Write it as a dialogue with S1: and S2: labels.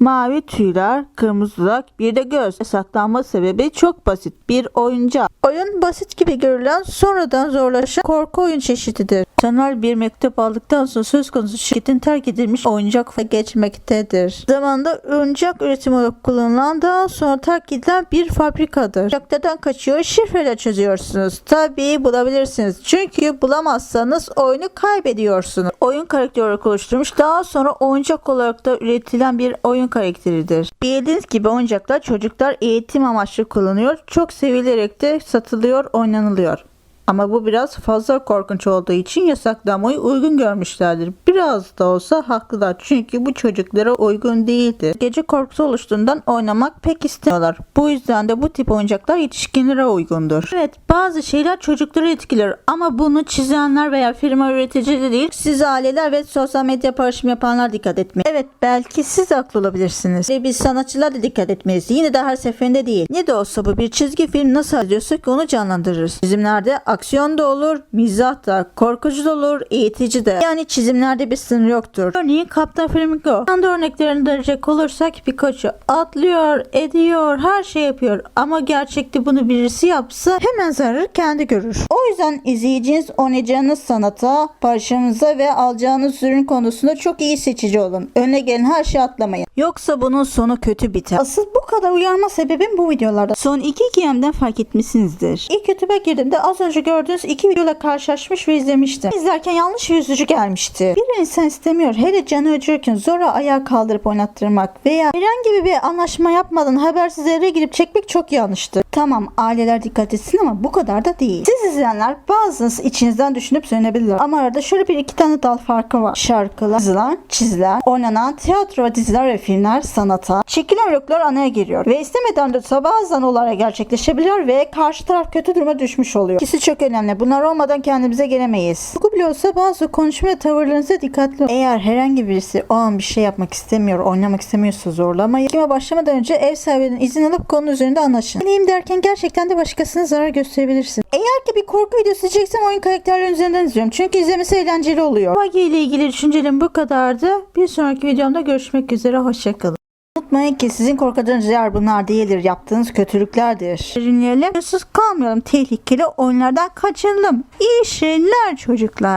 S1: Mavi tüyler, kırmızı dudak, bir de göz. Saklanma sebebi çok basit. Bir oyuncak. Oyun basit gibi görülen sonradan zorlaşan korku oyun çeşididir. Sanal bir mektup aldıktan sonra söz konusu şirketin terk edilmiş oyuncak geçmektedir. Zamanında oyuncak üretimi olarak kullanılan daha sonra terk edilen bir fabrikadır. Oyuncaklardan kaçıyor, şifreyle çözüyorsunuz. Tabii bulabilirsiniz. Çünkü bulamazsanız oyunu kaybediyorsunuz. Oyun karakteri olarak oluşturmuş, daha sonra oyuncak olarak da üretilen bir oyun karakteridir. Bildiğiniz gibi oyuncaklar çocuklar eğitim amaçlı kullanıyor. Çok sevilerek de satılıyor, oynanılıyor. Ama bu biraz fazla korkunç olduğu için yasaklanmayı uygun görmüşlerdir. Biraz da olsa haklılar çünkü bu çocuklara uygun değildir. Gece korkusu oluştuğundan oynamak pek istemiyorlar. Bu yüzden de bu tip oyuncaklar yetişkinlere uygundur. Evet bazı şeyler çocukları etkiler ama bunu çizenler veya firma üreticileri değil siz aileler ve sosyal medya paylaşım yapanlar dikkat etmeyin. Evet belki siz haklı olabilirsiniz. Ve biz sanatçılar da dikkat etmeliyiz. Yine de her seferinde değil. Ne de olsa bu bir çizgi film nasıl izliyorsak onu canlandırırız. Çizimlerde aksiyon da olur, mizah da, korkucu da olur, eğitici de. Yani çizimlerde bir sınır yoktur. Örneğin Kaptan Flamingo. Kendi örneklerini verecek olursak Pikachu atlıyor, ediyor, her şey yapıyor. Ama gerçekte bunu birisi yapsa hemen zararı kendi görür. O yüzden izleyiciniz oynayacağınız sanata, paylaşımınıza ve alacağınız ürün konusunda çok iyi seçici olun. Önüne gelen her şeyi atlamayın. Yoksa bunun sonu kötü biter. Asıl bu kadar uyarma sebebim bu videolarda. Son iki hikayemden fark etmişsinizdir. İlk YouTube'a girdiğimde az önce gördüğünüz iki videoyla karşılaşmış ve izlemiştim. İzlerken yanlış ve üzücü gelmişti. Bir insan istemiyor hele canı acırken zora ayağa kaldırıp oynattırmak veya herhangi bir anlaşma yapmadan habersiz eve girip çekmek çok yanlıştır. Tamam aileler dikkat etsin ama bu kadar da değil. Siz izleyenler bazınız içinizden düşünüp söylenebilirler. Ama arada şöyle bir iki tane dal farkı var. Şarkılar, yazılan, çizilen, oynanan tiyatro ve diziler ve filmler sanata, çekilen vloglar anaya giriyor. Ve istemeden de bazen olaylar gerçekleşebiliyor ve karşı taraf kötü duruma düşmüş oluyor. İkisi çok önemli. Bunlar olmadan kendimize gelemeyiz. Bu bile olsa bazı konuşma tavırlarınıza dikkatli olun. Eğer herhangi birisi o an bir şey yapmak istemiyor, oynamak istemiyorsa zorlamayın. Kime başlamadan önce ev sahibinden izin alıp konu üzerinde anlaşın. Deneyim derken gerçekten de başkasına zarar gösterebilirsin. Eğer ki bir korku videosu izleyeceksem oyun karakterleri üzerinden izliyorum. Çünkü izlemesi eğlenceli oluyor. Buggy ile ilgili düşüncelerim bu kadardı. Bir sonraki videomda görüşmek üzere. Hoşçakalın. Unutmayın ki sizin korkacağınız yer bunlar değildir. Yaptığınız kötülüklerdir. Dinleyelim. Sus kalmayalım. Tehlikeli oyunlardan kaçınalım. İyi şeyler çocuklar.